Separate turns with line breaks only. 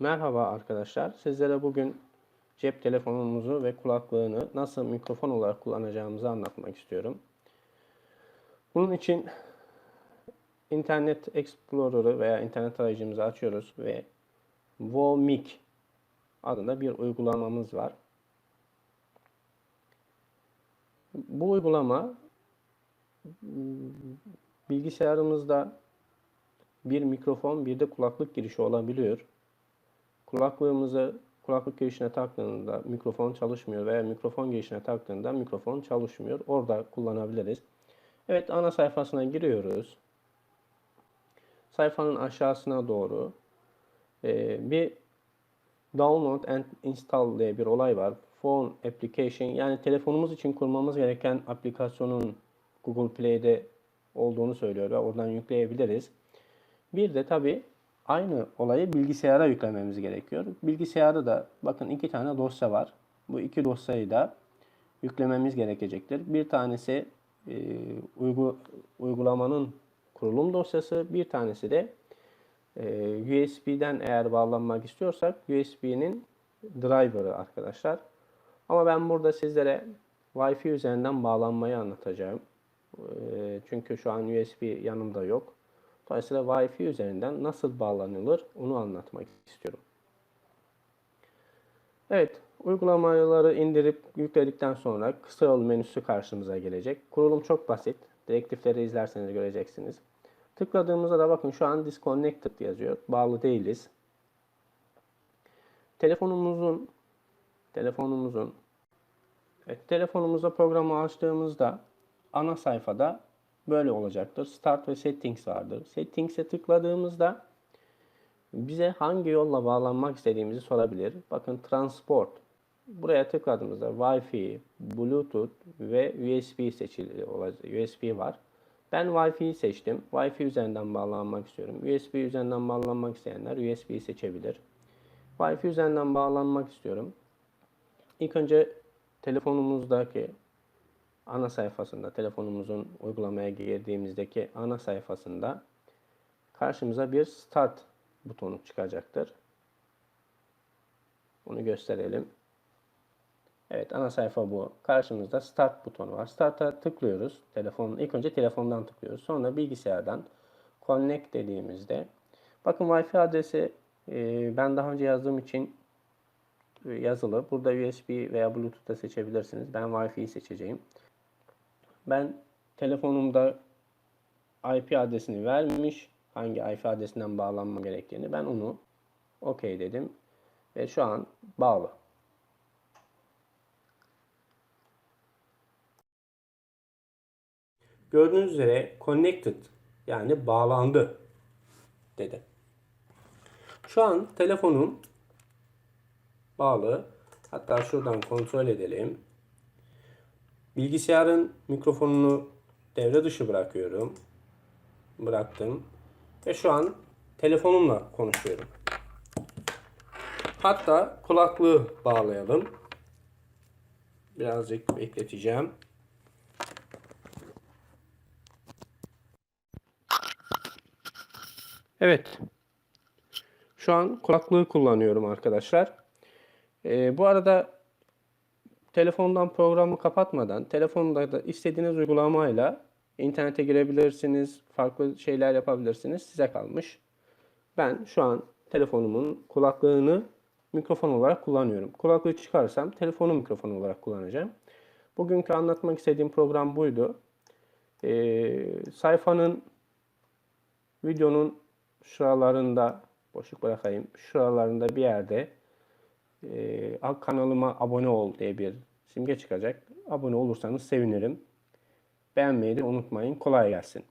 Merhaba arkadaşlar. Sizlere bugün cep telefonumuzu ve kulaklığını nasıl mikrofon olarak kullanacağımızı anlatmak istiyorum. Bunun için Internet Explorer'ı veya internet arayüzümüzü açıyoruz ve Vomic adında bir uygulamamız var. Bu uygulama bilgisayarımızda bir mikrofon bir de kulaklık girişi olabiliyor. Kulaklığımızı kulaklık girişine taktığında mikrofon çalışmıyor veya mikrofon girişine taktığında mikrofon çalışmıyor. Orada kullanabiliriz. Evet ana sayfasına giriyoruz. Sayfanın aşağısına doğru e, bir download and install diye bir olay var. Phone application yani telefonumuz için kurmamız gereken aplikasyonun Google Play'de olduğunu söylüyor ve oradan yükleyebiliriz. Bir de tabi aynı olayı bilgisayara yüklememiz gerekiyor. Bilgisayarda da bakın iki tane dosya var. Bu iki dosyayı da yüklememiz gerekecektir. Bir tanesi e, uygu, uygulamanın kurulum dosyası, bir tanesi de e, USB'den eğer bağlanmak istiyorsak USB'nin driver'ı arkadaşlar. Ama ben burada sizlere Wi-Fi üzerinden bağlanmayı anlatacağım. E, çünkü şu an USB yanımda yok. Dolayısıyla Wi-Fi üzerinden nasıl bağlanılır onu anlatmak istiyorum. Evet, uygulamaları indirip yükledikten sonra kısa yol menüsü karşımıza gelecek. Kurulum çok basit. Direktifleri izlerseniz göreceksiniz. Tıkladığımızda da bakın şu an disconnected yazıyor. Bağlı değiliz. Telefonumuzun telefonumuzun evet, telefonumuza programı açtığımızda ana sayfada böyle olacaktır. Start ve Settings vardır. Settings'e tıkladığımızda bize hangi yolla bağlanmak istediğimizi sorabilir. Bakın Transport. Buraya tıkladığımızda Wi-Fi, Bluetooth ve USB seçili USB var. Ben Wi-Fi'yi seçtim. Wi-Fi üzerinden bağlanmak istiyorum. USB üzerinden bağlanmak isteyenler USB'yi seçebilir. Wi-Fi üzerinden bağlanmak istiyorum. İlk önce telefonumuzdaki ana sayfasında, telefonumuzun uygulamaya girdiğimizdeki ana sayfasında karşımıza bir Start butonu çıkacaktır. Bunu gösterelim. Evet ana sayfa bu. Karşımızda Start butonu var. Start'a tıklıyoruz. Telefon, ilk önce telefondan tıklıyoruz. Sonra bilgisayardan Connect dediğimizde bakın Wi-Fi adresi e, ben daha önce yazdığım için yazılı. Burada USB veya Bluetooth da seçebilirsiniz. Ben Wi-Fi'yi seçeceğim. Ben telefonumda IP adresini vermiş. Hangi IP adresinden bağlanmam gerektiğini. Ben onu OK dedim. Ve şu an bağlı. Gördüğünüz üzere connected yani bağlandı dedi. Şu an telefonum bağlı. Hatta şuradan kontrol edelim. Bilgisayarın mikrofonunu devre dışı bırakıyorum. Bıraktım. Ve şu an telefonumla konuşuyorum. Hatta kulaklığı bağlayalım. Birazcık bekleteceğim. Evet. Şu an kulaklığı kullanıyorum arkadaşlar. Ee, bu arada telefondan programı kapatmadan telefonda da istediğiniz uygulamayla internete girebilirsiniz, farklı şeyler yapabilirsiniz. Size kalmış. Ben şu an telefonumun kulaklığını mikrofon olarak kullanıyorum. Kulaklığı çıkarsam telefonu mikrofon olarak kullanacağım. Bugünkü anlatmak istediğim program buydu. Ee, sayfanın videonun şuralarında boşluk bırakayım. Şuralarında bir yerde e, kanalıma abone ol diye bir simge çıkacak. Abone olursanız sevinirim. Beğenmeyi de unutmayın. Kolay gelsin.